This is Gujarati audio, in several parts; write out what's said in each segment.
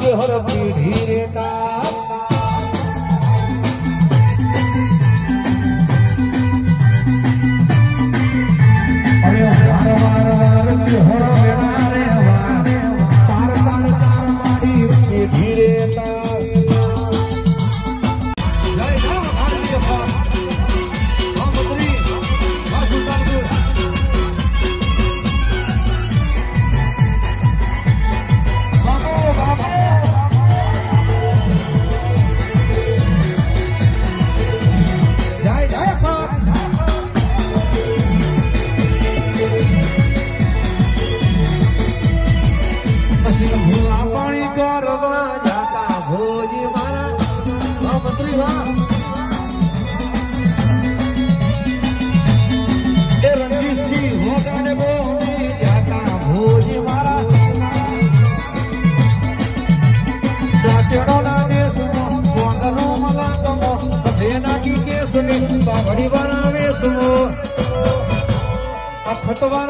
चेहर पीढ़ी रेटा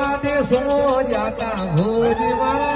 હા દેશો જાતા ભોજ મારા